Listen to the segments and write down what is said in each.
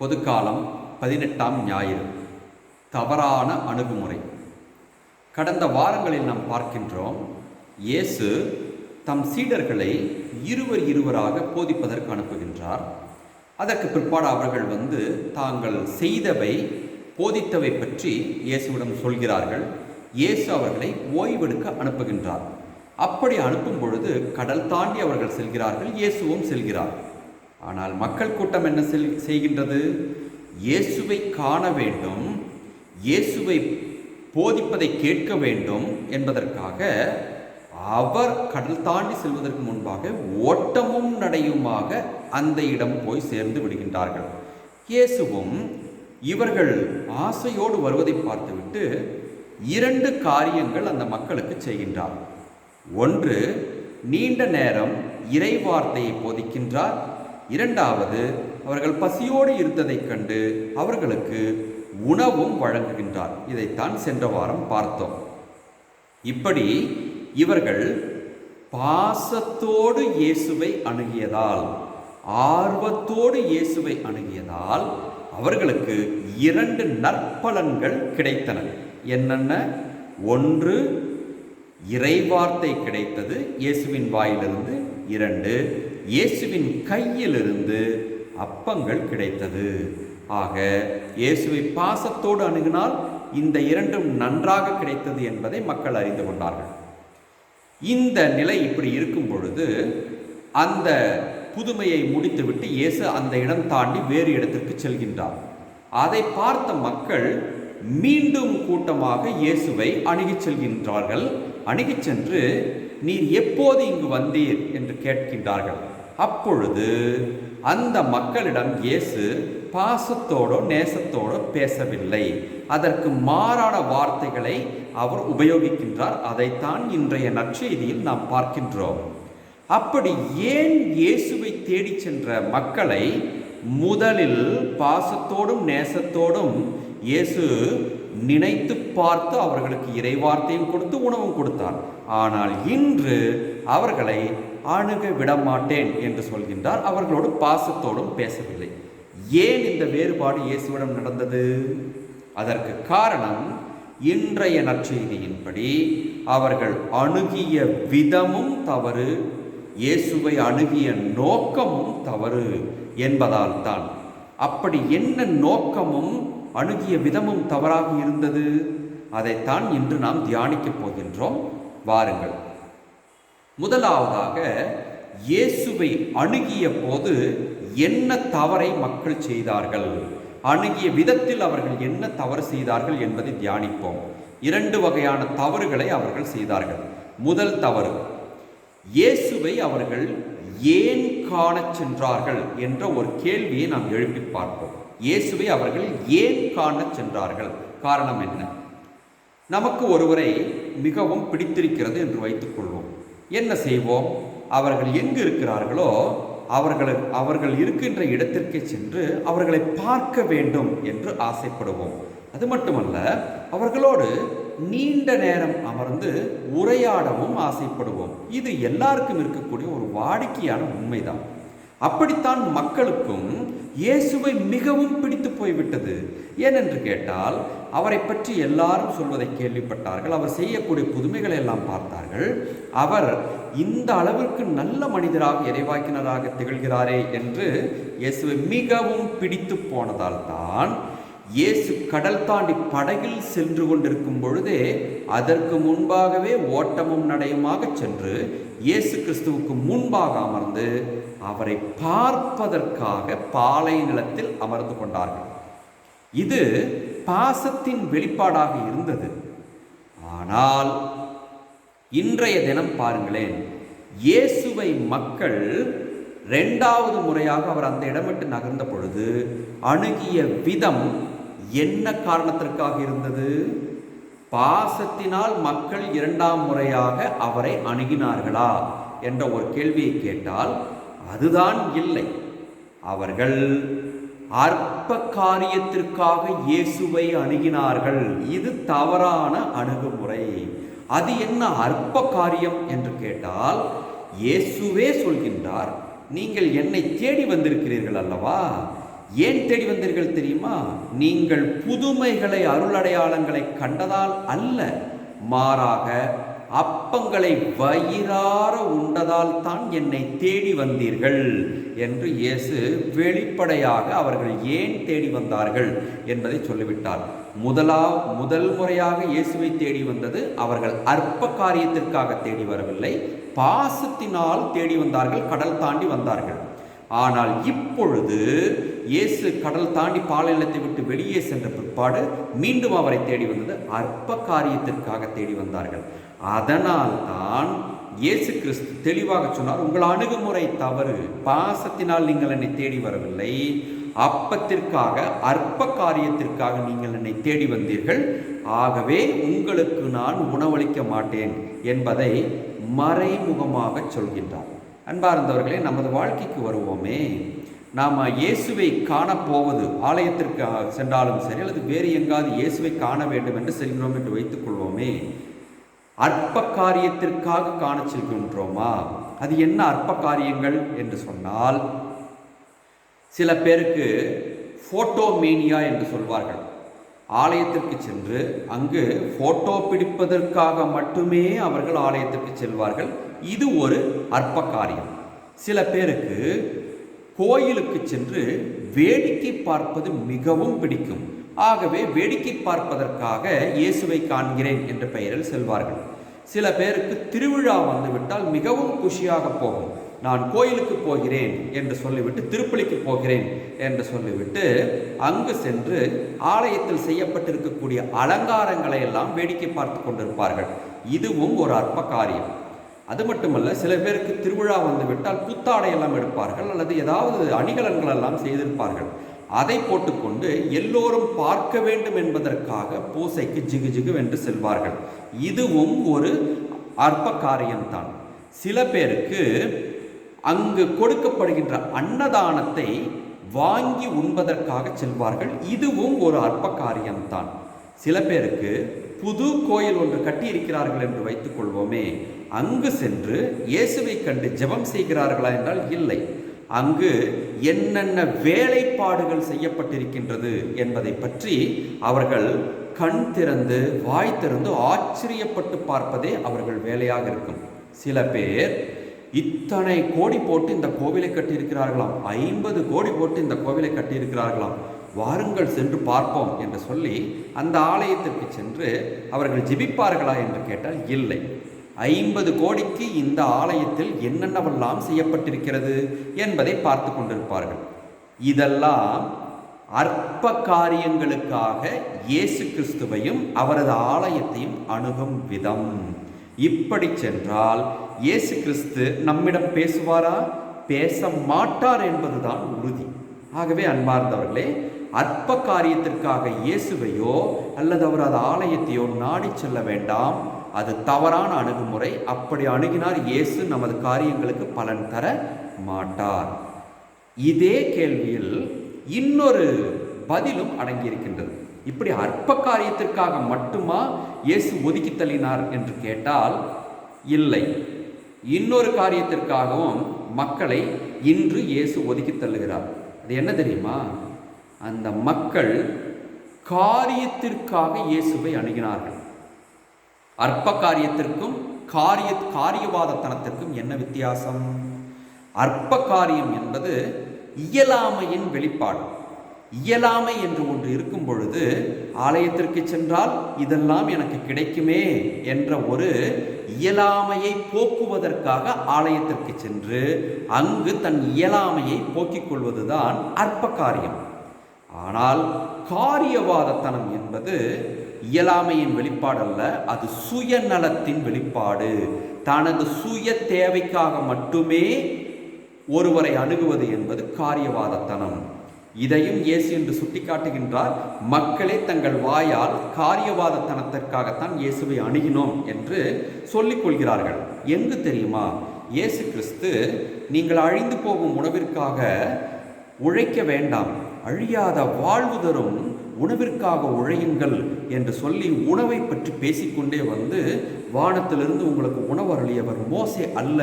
பொதுக்காலம் பதினெட்டாம் ஞாயிறு. தவறான அணுகுமுறை. கடந்த வாரங்களில் நாம் பார்க்கின்றோம் இயேசு தம் சீடர்களை இருவர் இருவராக போதிப்பதற்கு அனுப்புகின்றார். அதற்கு பிற்பாடு அவர்கள் வந்து தாங்கள் செய்தவை போதித்தவை பற்றி இயேசுவிடம் சொல்கிறார்கள். இயேசு அவர்களை ஓய்வெடுக்க அனுப்புகின்றார். அப்படி அனுப்பும் பொழுது கடல் தாண்டி அவர்கள் செல்கிறார்கள் இயேசுவும் செல்கிறார். ஆனால் மக்கள் கூட்டம் என்ன செல் செய்கின்றது? இயேசுவை காண வேண்டும் இயேசுவை போதிப்பதை கேட்க வேண்டும் என்பதற்காக அவர் கடல் தாண்டி செல்வதற்கு முன்பாக ஓட்டமும் நடையுமாக அந்த இடம் போய் சேர்ந்து விடுகின்றார்கள். இயேசுவும் இவர்கள் ஆசையோடு வருவதை பார்த்துவிட்டு இரண்டு காரியங்கள் அந்த மக்களுக்கு செய்கின்றார். ஒன்று நீண்ட நேரம் இறை வார்த்தையை போதிக்கின்றார். இரண்டாவது அவர்கள் பசியோடு இருந்ததைக் கண்டு அவர்களுக்கு உணவும் வழங்குகின்றார். இதைத்தான் சென்ற வாரம் பார்த்தோம். இப்படி இவர்கள் பாசத்தோடு இயேசுவை அணுகியதால் ஆர்வத்தோடு இயேசுவை அணுகியதால் அவர்களுக்கு இரண்டு நற்பலன்கள் கிடைத்தன. என்னென்ன? ஒன்று இறைவார்த்தை கிடைத்தது இயேசுவின் வாயிலிருந்து இரண்டு இயேசுவின் கையிலிருந்து அப்பங்கள் கிடைத்தது. ஆக இயேசுவை பாசத்தோடு அணுகினால் இந்த இரண்டும் நன்றாக கிடைத்தது என்பதை மக்கள் அறிந்து கொண்டார்கள். இந்த நிலை இப்படி இருக்கும் பொழுது அந்த புதுமையை முடித்துவிட்டு இயேசு அந்த இடம் தாண்டி வேறு இடத்திற்கு செல்கின்றார். அதை பார்த்த மக்கள் மீண்டும் கூட்டமாக இயேசுவை அணுகிச் செல்கின்றார்கள். அணுகிச் சென்று நீர் எப்போது இங்கு வந்தீர்? என்று கேட்கின்றார்கள். அப்பொழுது அந்த மக்களிடம் இயேசு பாசத்தோடோ நேசத்தோடோ பேசவில்லை. அதற்கு மாறான வார்த்தைகளை அவர் உபயோகிக்கின்றார். அதைத்தான் இன்றைய நற்செய்தியில் நாம் பார்க்கின்றோம். அப்படி ஏன் இயேசுவை தேடி சென்ற மக்களை முதலில் பாசத்தோடும் நேசத்தோடும் இயேசு நினைத்து பார்த்து அவர்களுக்கு இறைவார்த்தையும் கொடுத்து உணவும் கொடுத்தார். ஆனால் இன்று அவர்களை அணுக விடமாட்டேன் என்று சொல்கின்றார். அவர்களோடு பாசத்தோடும் பேசவில்லை. ஏன் இந்த வேறுபாடு இயேசுவிடம் நடந்தது? அதற்கு காரணம் இன்றைய நற்செய்தியின்படி அவர்கள் அணுகிய விதமும் தவறு இயேசுவை அணுகிய நோக்கமும் தவறு என்பதால் தான். அப்படி என்ன நோக்கமும் அணுகிய விதமும் தவறாக இருந்தது? அதைத்தான் இன்று நாம் தியானிக்கப் போகின்றோம். வாருங்கள். முதலாவதாக இயேசுவை அணுகிய போது என்ன தவறை மக்கள் செய்தார்கள்? அணுகிய விதத்தில் அவர்கள் என்ன தவறு செய்தார்கள் என்பதை தியானிப்போம். இரண்டு வகையான தவறுகளை அவர்கள் செய்தார்கள். முதல் தவறு இயேசுவை அவர்கள் ஏன் காணச் சென்றார்கள் என்ற ஒரு கேள்வியை நாம் எழுப்பி பார்ப்போம். இயேசுவை அவர்கள் ஏன் காணச் சென்றார்கள்? காரணம் என்ன? நமக்கு ஒருவரை மிகவும் பிடித்திருக்கிறது என்று வைத்துக்கொள்வோம் என்ன செய்வோம்? அவர்கள் எங்கு இருக்கிறார்களோ அவர்கள் அவர்கள் இருக்கின்ற இடத்திற்கு சென்று அவர்களை பார்க்க வேண்டும் என்று ஆசைப்படுவோம். அது மட்டுமல்ல அவர்களோடு நீண்ட நேரம் அமர்ந்து உரையாடவும் ஆசைப்படுவோம். இது எல்லாருக்கும் இருக்கக்கூடிய ஒரு வாடிக்கையான உண்மைதான். அப்படித்தான் மக்களுக்கும் இயேசுவை மிகவும் பிடித்து போய்விட்டது. ஏனென்று கேட்டால் அவரை பற்றி எல்லாரும் சொல்வதை கேள்விப்பட்டார்கள். அவர் செய்யக்கூடிய புதுமைகளை எல்லாம் பார்த்தார்கள். அவர் இந்த அளவிற்கு நல்ல மனிதராக இறைவாக்கினராக திகழ்கிறாரே என்று இயேசுவை மிகவும் பிடித்து போனதால் தான் இயேசு கடல் தாண்டி படகில் சென்று கொண்டிருக்கும் பொழுதே அதற்கு முன்பாகவே ஓட்டமும் நடையுமாக சென்று இயேசு கிறிஸ்துவுக்கு முன்பாக அமர்ந்து அவரை பார்ப்பதற்காக பாலை நிலத்தில் அமர்ந்து கொண்டார்கள். இது பாசத்தின் வெளிப்பாடாக இருந்தது. ஆனால் இன்றைய தினம் பாருங்களேன் இயேசுவை மக்கள் ரெண்டாவது முறையாக அவர் அந்த இடமிட்டு நகர்ந்த பொழுது அணுகிய விதம் என்ன காரணத்திற்காக இருந்தது? பாசத்தினால் மக்கள் இரண்டாம் முறையாக அவரை அணுகினார்களா என்ற ஒரு கேள்வியை கேட்டால் அதுதான் இல்லை. அவர்கள் அற்ப காரியத்திற்காக இயேசுவை அணுகினார்கள். இது தவறான அணுகுமுறை. அது என்ன அற்ப காரியம் என்று கேட்டால் இயேசுவே சொல்கின்றார் நீங்கள் என்னை தேடி வந்திருக்கிறீர்கள் அல்லவா? ஏன் தேடி வந்தீர்கள் தெரியுமா? நீங்கள் புதுமைகளை அருளடையாளங்களை கண்டதால் அல்ல. மாறாக அப்பங்களை வயிறார உண்டதால் தான் என்னை தேடி வந்தீர்கள் என்று இயேசு வெளிப்படையாக அவர்கள் ஏன் தேடி வந்தார்கள் என்பதை சொல்லிவிட்டார். முதலா முதல் முறையாக இயேசுவை தேடி வந்தது அவர்கள் அற்ப காரியத்திற்காக தேடி வரவில்லை. பாசத்தினால் தேடி வந்தார்கள் கடல் தாண்டி வந்தார்கள். ஆனால் இப்பொழுது இயேசு கடல் தாண்டி பாலைநிலத்தை விட்டு வெளியே சென்ற பிற்பாடு மீண்டும் அவரை தேடி வந்தது அற்ப காரியத்திற்காக தேடி வந்தார்கள். அதனால் தான் இயேசு கிறிஸ்து தெளிவாக சொன்னார் உங்கள் அணுகுமுறை தவறு. பாசத்தினால் நீங்கள் என்னை தேடி வரவில்லை. அப்பத்திற்காக அற்ப காரியத்திற்காக நீங்கள் என்னை தேடி வந்தீர்கள். ஆகவே உங்களுக்கு நான் உணவளிக்க மாட்டேன் என்பதை மறைமுகமாக சொல்கின்றார். அன்பார்ந்தவர்களே நமது வாழ்க்கைக்கு வருவோமே. நாம் இயேசுவை காணப்போவது ஆலயத்திற்கு சென்றாலும் சரி அல்லது வேறு எங்காவது இயேசுவை காண வேண்டும் என்று செல்கிறோம் என்று வைத்துக்கொள்வோமே அற்ப காரியத்திற்காக காண செல்கின்றோமா அது என்ன அற்ப காரியங்கள் என்று சொன்னால் சில பேருக்கு ஃபோட்டோமேனியா என்று சொல்வார்கள். ஆலயத்திற்கு சென்று அங்கு ஃபோட்டோ பிடிப்பதற்காக மட்டுமே அவர்கள் ஆலயத்திற்கு செல்வார்கள். இது ஒரு அற்ப காரியம் சில பேருக்கு கோயிலுக்கு சென்று வேடிக்கை பார்ப்பது மிகவும் பிடிக்கும். ஆகவே வேடிக்கை பார்ப்பதற்காக இயேசுவை காண்கிறேன் என்ற பெயரில் செல்வார்கள். சில பேருக்கு திருவிழா வந்துவிட்டால் மிகவும் குஷியாக போகும். நான் கோயிலுக்கு போகிறேன் என்று சொல்லிவிட்டு திருப்பலிக்கு போகிறேன் என்று சொல்லிவிட்டு அங்கு சென்று ஆலயத்தில் செய்யப்பட்டிருக்கக்கூடிய அலங்காரங்களை எல்லாம் வேடிக்கை பார்த்து கொண்டிருப்பார்கள். இதுவும் ஒரு அற்ப காரியம். அது மட்டுமல்ல சில பேருக்கு திருவிழா வந்துவிட்டால் புத்தாடை எல்லாம் எடுப்பார்கள் அல்லது ஏதாவது அணிகலன்கள் எல்லாம் செய்திருப்பார்கள். அதை போட்டுக்கொண்டு எல்லோரும் பார்க்க வேண்டும் என்பதற்காக பூசைக்கு ஜிகு ஜிகு வென்று செல்வார்கள். இதுவும் ஒரு அற்ப காரியம்தான். சில பேருக்கு அங்கு கொடுக்கப்படுகின்ற அன்னதானத்தை வாங்கி உண்பதற்காக செல்வார்கள். இதுவும் ஒரு அற்ப காரியம்தான். சில பேருக்கு புது கோயில் ஒன்று கட்டியிருக்கிறார்கள் என்று வைத்துக் கொள்வோமே அங்கு சென்று இயேசுவை கண்டு ஜெபம் செய்கிறார்களா என்றால் இல்லை. அங்கு என்னென்ன வேலைப்பாடுகள் செய்யப்பட்டிருக்கின்றது என்பதை பற்றி அவர்கள் கண் திறந்து வாய் திறந்து ஆச்சரியப்பட்டு பார்ப்பதே அவர்கள் வேலையாக இருக்கும். சில பேர் இத்தனை கோடி போட்டு இந்த கோவிலை கட்டியிருக்கிறார்களாம். ஐம்பது கோடி போட்டு இந்த கோவிலை கட்டியிருக்கிறார்களாம். வாருங்கள் சென்று பார்ப்போம் என்று சொல்லி அந்த ஆலயத்திற்கு சென்று அவர்கள் ஜிபிப்பார்களா என்று கேட்டால் இல்லை. ஐம்பது கோடிக்கு இந்த ஆலயத்தில் என்னென்னவெல்லாம் செய்யப்பட்டிருக்கிறது என்பதை பார்த்து கொண்டிருப்பார்கள். இதெல்லாம் அற்ப காரியங்களுக்காக இயேசு கிறிஸ்துவையும் அவரது ஆலயத்தையும் அணுகும் விதம். இப்படி சென்றால் இயேசு கிறிஸ்து நம்மிடம் பேசுவாரா? பேச மாட்டார் என்பதுதான் உறுதி. ஆகவே அன்பார்ந்தவர்களே அற்ப காரியத்திற்காக இயேசுவையோ அல்லது அவரது ஆலயத்தையோ நாடி செல்ல வேண்டாம். அது தவறான அணுகுமுறை. அப்படி அணுகினார் இயேசு நமது காரியங்களுக்கு பலன் தர மாட்டார். இதே கேள்வியில் இன்னொரு பதிலும் அடங்கியிருக்கின்றது. இப்படி அற்ப காரியத்திற்காக மட்டுமா இயேசு ஒதுக்கி தள்ளினார் என்று கேட்டால் இல்லை. இன்னொரு காரியத்திற்காகவும் மக்களை இன்று இயேசு ஒதுக்கி தள்ளுகிறார் அது என்ன தெரியுமா? அந்த மக்கள் காரியத்திற்காக இயேசுவை அணுகினார்கள். அற்ப காரியத்திற்கும் காரிய காரியவாதத்தனத்திற்கும் என்ன வித்தியாசம்? அற்ப காரியம் என்பது இயலாமையின் வெளிப்பாடு. இயலாமை என்று ஒன்று இருக்கும் பொழுது ஆலயத்திற்கு சென்றால் இதெல்லாம் எனக்கு கிடைக்குமே என்ற ஒரு இயலாமையை போக்குவதற்காக ஆலயத்திற்கு சென்று அங்கு தன் இயலாமையை போக்கிக் கொள்வதுதான் அற்ப காரியம் ஆனால் காரியவாதத்தனம் என்பது இயலாமையின் வெளிப்பாடல்ல அது சுயநலத்தின் வெளிப்பாடு. தனது சுய தேவைக்காக மட்டுமே ஒருவரை அணுகுவது என்பது காரியவாதத்தனம். இதையும் இயேசு என்று சுட்டிக்காட்டுகின்றார் மக்களே தங்கள் வாயால் காரியவாதத்தனத்திற்காகத்தான் இயேசுவை அணுகினோம் என்று சொல்லிக் கொள்கிறார்கள். எங்கு தெரியுமா? இயேசு கிறிஸ்து நீங்கள் அழிந்து போகும் உணவிற்காக உழைக்க வேண்டாம் அழியாத வாழ்வு தரும் உணவிற்காக உழையுங்கள் என்று சொல்லி உணவை பற்றி பேசிக்கொண்டே வந்து வானத்திலிருந்து உங்களுக்கு உணவு அருளியவர் மோசே அல்ல.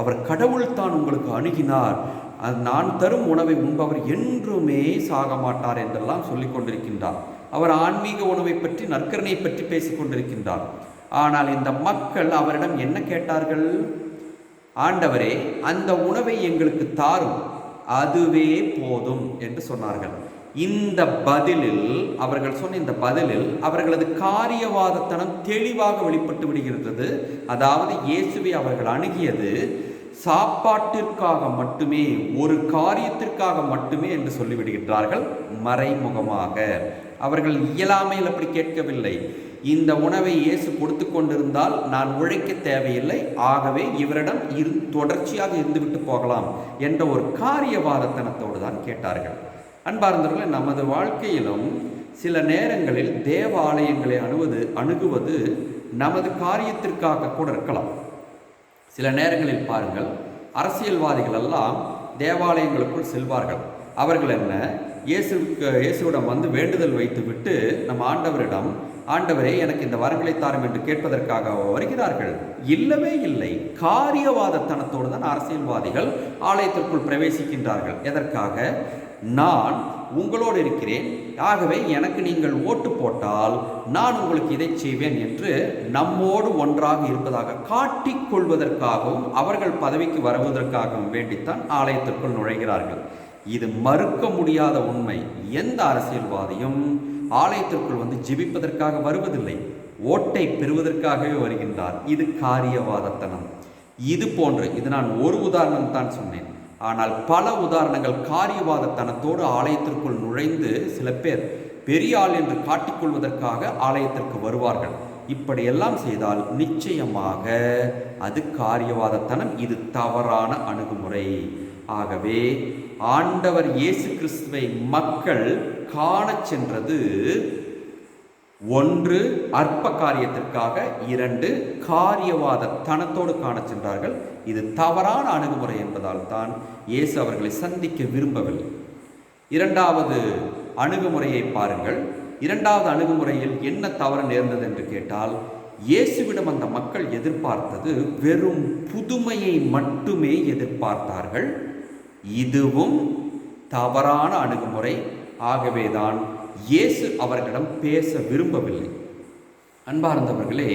அவர் கடவுள் தான் உங்களுக்கு அணுகினார். அது நான் தரும் உணவை உண்பவர் என்றுமே சாக மாட்டார் என்றெல்லாம் சொல்லி கொண்டிருக்கின்றார். அவர் ஆன்மீக உணவை பற்றி நற்கரனை பற்றி பேசிக் கொண்டிருக்கின்றார். ஆனால் இந்த மக்கள் அவரிடம் என்ன கேட்டார்கள்? ஆண்டவரே அந்த உணவை எங்களுக்கு தாரும். அதுவே போதும் என்று சொன்னார்கள். இந்த பதிலில் அவர்கள் சொன்ன இந்த பதிலில் அவர்களது காரியவாதத்தனம் தெளிவாக வெளிப்பட்டு விடுகின்றது. அதாவது இயேசுவை அவர்கள் அணுகியது சாப்பாட்டிற்காக மட்டுமே ஒரு காரியத்திற்காக மட்டுமே என்று சொல்லிவிடுகின்றார்கள் மறைமுகமாக. அவர்கள் இயலாமையில் அப்படி கேட்கவில்லை. இந்த உணவை இயேசு கொடுத்து கொண்டிருந்தால் நான் உழைக்க தேவையில்லை. ஆகவே இவரிடம் இரு தொடர்ச்சியாக இருந்துவிட்டு போகலாம் என்ற ஒரு காரியவாதத்தனத்தோடு தான் கேட்டார்கள். அன்பார்ந்தவர்களே நமது வாழ்க்கையிலும் சில நேரங்களில் தேவாலயங்களை அணுவது அணுகுவது நமது காரியத்திற்காக கூட இருக்கலாம். சில நேரங்களில் பாருங்கள் அரசியல்வாதிகள் எல்லாம் தேவாலயங்களுக்குள் செல்வார்கள். அவர்கள் என்ன? இயேசுக்கு இயேசுவிடம் வந்து வேண்டுதல் வைத்துவிட்டு நம் ஆண்டவரிடம் ஆண்டவரே எனக்கு இந்த வரங்களை தாரும் என்று கேட்பதற்காக வருகிறார்கள். இல்லவே இல்லை. காரியவாதத்தனத்தோடு தான் அரசியல்வாதிகள் ஆலயத்திற்குள் பிரவேசிக்கின்றார்கள். எதற்காக? நான் உங்களோடு இருக்கிறேன். ஆகவே எனக்கு நீங்கள் ஓட்டு போட்டால் நான் உங்களுக்கு இதை செய்வேன் என்று நம்மோடு ஒன்றாக இருப்பதாக காட்டிக் கொள்வதற்காகவும் அவர்கள் பதவிக்கு வருவதற்காகவும் வேண்டித்தான் ஆலயத்திற்குள் நுழைகிறார்கள். இது மறுக்க முடியாத உண்மை. எந்த அரசியல்வாதியும் ஆலயத்திற்குள் வந்து ஜெபிப்பதற்காக வருவதில்லை. ஓட்டை பெறுவதற்காகவே வருகின்றார். இது காரியவாதத்தனம். இது போன்று இது நான் ஒரு உதாரணம் தான் சொன்னேன். ஆனால் பல உதாரணங்கள் காரியவாதத்தனத்தோடு ஆலயத்திற்குள் நுழைந்து சில பேர் பெரிய ஆள் என்று காட்டிக்கொள்வதற்காக ஆலயத்திற்கு வருவார்கள். இப்படியெல்லாம் செய்தால் நிச்சயமாக அது காரியவாதத்தனம் இது தவறான அணுகுமுறை. ஆகவே ஆண்டவர் இயேசு கிறிஸ்துவை மக்கள் காணச் சென்றது ஒன்று அற்ப காரியத்திற்காக இரண்டு காரியவாத தனத்தோடு காணச் சென்றார்கள். இது தவறான அணுகுமுறை என்பதால் தான் இயேசு அவர்களை சந்திக்க விரும்பவில்லை. இரண்டாவது அணுகுமுறையை பாருங்கள். இரண்டாவது அணுகுமுறையில் என்ன தவறு நேர்ந்தது என்று கேட்டால் இயேசுவிடம் அந்த மக்கள் எதிர்பார்த்தது வெறும் புதுமையை மட்டுமே எதிர்பார்த்தார்கள். இதுவும் தவறான அணுகுமுறை. ஆகவேதான் இயேசு அவர்களிடம் பேச விரும்பவில்லை. அன்பார்ந்தவர்களே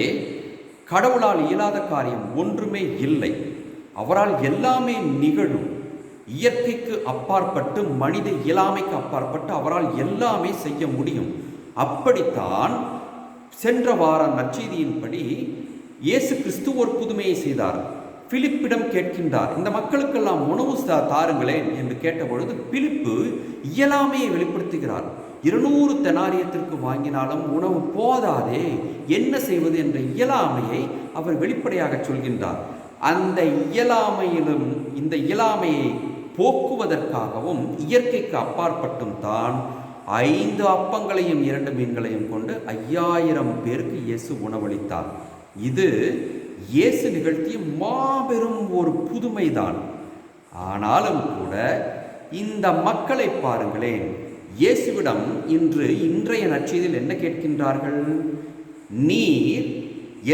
கடவுளால் இயலாத காரியம் ஒன்றுமே இல்லை. அவரால் எல்லாமே நிகழும். இயற்கைக்கு அப்பாற்பட்டு மனித இயலாமைக்கு அப்பாற்பட்டு அவரால் எல்லாமே செய்ய முடியும். அப்படித்தான் சென்ற வார நற்செய்தியின்படி இயேசு கிறிஸ்து ஒரு புதுமையை செய்தார். பிலிப்பிடம் கேட்கின்றார் இந்த மக்களுக்கெல்லாம் உணவு தாருங்களேன் என்று கேட்டபொழுது பிலிப்பு இயலாமையை வெளிப்படுத்துகிறார். இருநூறு தெனாரியத்திற்கு வாங்கினாலும் உணவு போதாதே என்ன செய்வது என்ற இயலாமையை அவர் வெளிப்படையாக சொல்கின்றார். அந்த இயலாமையிலும் இந்த இயலாமையை போக்குவதற்காகவும் இயற்கைக்கு அப்பாற்பட்டும் தான் ஐந்து அப்பங்களையும் இரண்டு மீன்களையும் கொண்டு ஐயாயிரம் பேருக்கு இயேசு உணவளித்தார். இது இயேசு நிகழ்த்திய மாபெரும் ஒரு புதுமைதான். ஆனாலும் கூட இந்த மக்களை பாருங்களேன் இயேசுவிடம் இன்று இன்றைய நற்செய்தியில் என்ன கேட்கின்றார்கள்? நீர்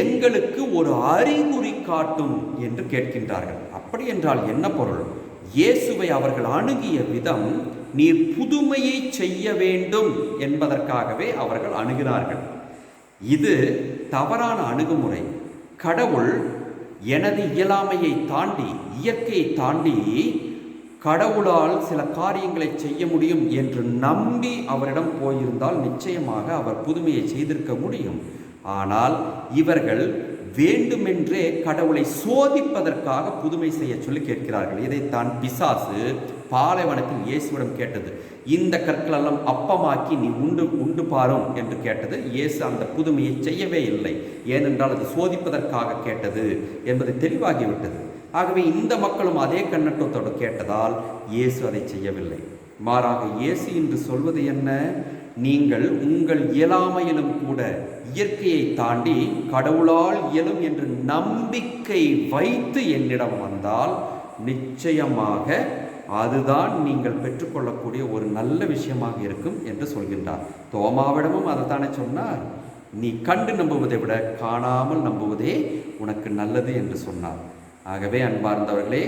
எங்களுக்கு ஒரு அறிகுறி காட்டும் என்று கேட்கின்றார்கள். அப்படி என்றால் என்ன பொருள்? இயேசுவை அவர்கள் அணுகிய விதம் நீர் புதுமையை செய்ய வேண்டும் என்பதற்காகவே அவர்கள் அணுகினார்கள் இது தவறான அணுகுமுறை. கடவுள் எனது இயலாமையை தாண்டி இயற்கையை தாண்டி கடவுளால் சில காரியங்களை செய்ய முடியும் என்று நம்பி அவரிடம் போயிருந்தால் நிச்சயமாக அவர் புதுமையை செய்திருக்க முடியும். ஆனால் இவர்கள் வேண்டுமென்றே கடவுளை சோதிப்பதற்காக புதுமை செய்ய சொல்லி கேட்கிறார்கள். இதைத்தான் பிசாசு பாலைவனத்தில் இயேசுவிடம் கேட்டது. இந்த கற்களெல்லாம் அப்பமாக்கி நீ உண்டு உண்டு பாரும் என்று கேட்டது. இயேசு அந்த புதுமையை செய்யவே இல்லை. ஏனென்றால் அது சோதிப்பதற்காக கேட்டது என்பது தெளிவாகிவிட்டது. ஆகவே இந்த மக்களும் அதே கண்ணட்டத்தோடு கேட்டதால் இயேசு அதை செய்யவில்லை. மாறாக இயேசு என்று சொல்வது என்ன? நீங்கள் உங்கள் இயலாமையிலும் கூட இயற்கையை தாண்டி கடவுளால் இயலும் என்று நம்பிக்கை வைத்து என்னிடம் வந்தால் நிச்சயமாக அதுதான் நீங்கள் பெற்றுக்கொள்ளக்கூடிய ஒரு நல்ல விஷயமாக இருக்கும் என்று சொல்கின்றார். தோமாவிடமும் அதைத்தானே சொன்னார். நீ கண்டு நம்புவதை விட காணாமல் நம்புவதே உனக்கு நல்லது என்று சொன்னார். ஆகவே அன்பார்ந்தவர்களே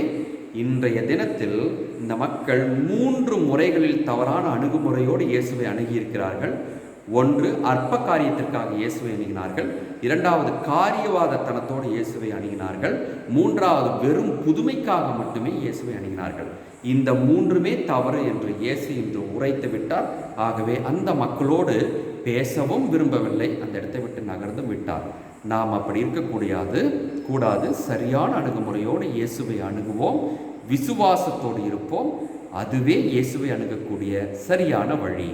இன்றைய தினத்தில் இந்த மக்கள் மூன்று முறைகளில் தவறான அணுகுமுறையோடு இயேசுவை அணுகியிருக்கிறார்கள். ஒன்று அற்ப காரியத்திற்காக இயேசுவை அணுகினார்கள். இரண்டாவது காரியவாதத்தனத்தோடு இயேசுவை அணுகினார்கள். மூன்றாவது வெறும் புதுமைக்காக மட்டுமே இயேசுவை அணுகினார்கள். இந்த மூன்றுமே தவறு என்று இயேசு இன்று உரைத்து விட்டார். ஆகவே அந்த மக்களோடு பேசவும் விரும்பவில்லை. அந்த இடத்தை விட்டு நகர்ந்தும் விட்டார். நாம் அப்படி இருக்கக்கூடாது கூடாது சரியான அணுகுமுறையோடு இயேசுவை அணுகுவோம். விசுவாசத்தோடு இருப்போம். அதுவே இயேசுவை அணுகக்கூடிய சரியான வழி.